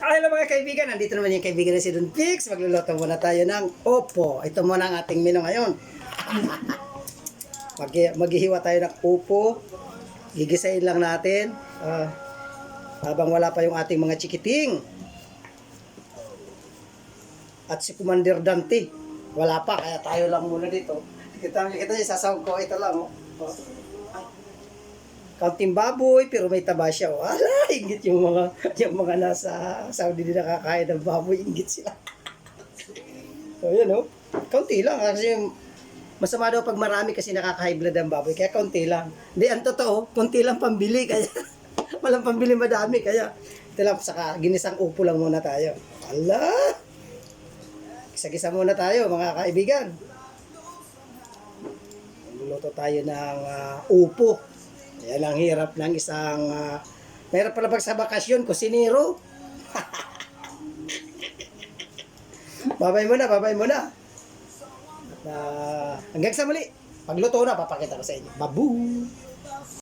Ah, hello mga kaibigan, nandito naman yung kaibigan na si Don Pix. Magluluto muna tayo ng opo. Ito muna ang ating menu ngayon. Mag maghihiwa tayo ng upo. Gigisain lang natin. Ah, habang wala pa yung ating mga chikiting. At si Commander Dante. Wala pa, kaya tayo lang muna dito. Kita kita niyo sasawag ko ito lang. Oh. Oh. Kaunting baboy, pero may taba siya. Oh. Ala, ingit yung mga, yung mga nasa Saudi din nakakain ng baboy, ingit sila. so, yun, oh. Kaunti lang. Kasi masama daw pag marami kasi nakaka-high blood ang baboy. Kaya kaunti lang. Hindi, ang totoo, kaunti lang pambili. Kaya, walang pambili madami. Kaya, ito lang, saka ginisang upo lang muna tayo. Ala! Gisa-gisa muna tayo, mga kaibigan. Luluto tayo ng ah, upo. Yan ang hirap ng isang... Uh, mahirap pala pag sa bakasyon, kusinero. babay mo na, babay mo na. At, ah, hanggang sa muli. Pagluto na, papakita ko sa inyo. Babu!